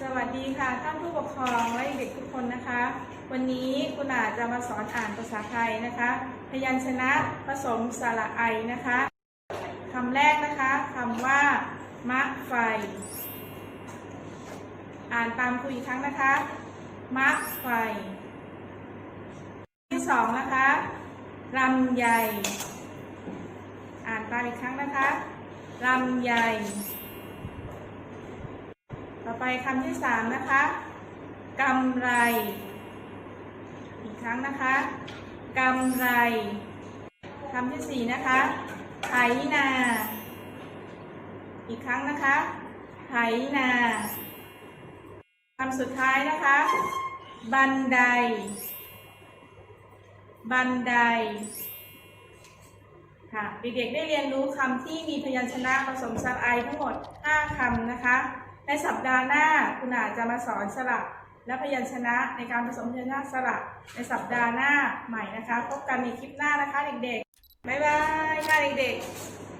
สวัสดีค่ะท่านผู้ปกครองและเด็กทุกคนนะคะ วันนี้คุณอาจะมาสอนอ่านภาษาไทยนะคะ พยัญชนะผสมสระไอนะคะคำแรกนะคะคำว่ามะไฟ อ่านตามครูอีกครั้งนะคะมะไฟ ที่สองนะคะลำไยอ่านตามอีกครั้งนะคะลำไยต่ ไปคำที่สามนะคะกำไร อีกครั้งนะคะกำไรคำที่สี่นะคะไถนา อีกครั้งนะคะไถนาคำสุดท้ายนะคะ บันได บันไดค่ะเด็กๆได้เรียนรู้คำที่มีพยัญชนะผสมสระไอทั้งหมด 5คำนะคะ ในสัปดาห์หน้าคุณอาจจะมาสอนสระและพยัญชนะในการผสมพยัญชนะสระในสัปดาห์หน้าใหม่นะคะ พบกันในคลิปหน้านะคะเด็กๆ บ๊ายบายค่ะเด็กๆ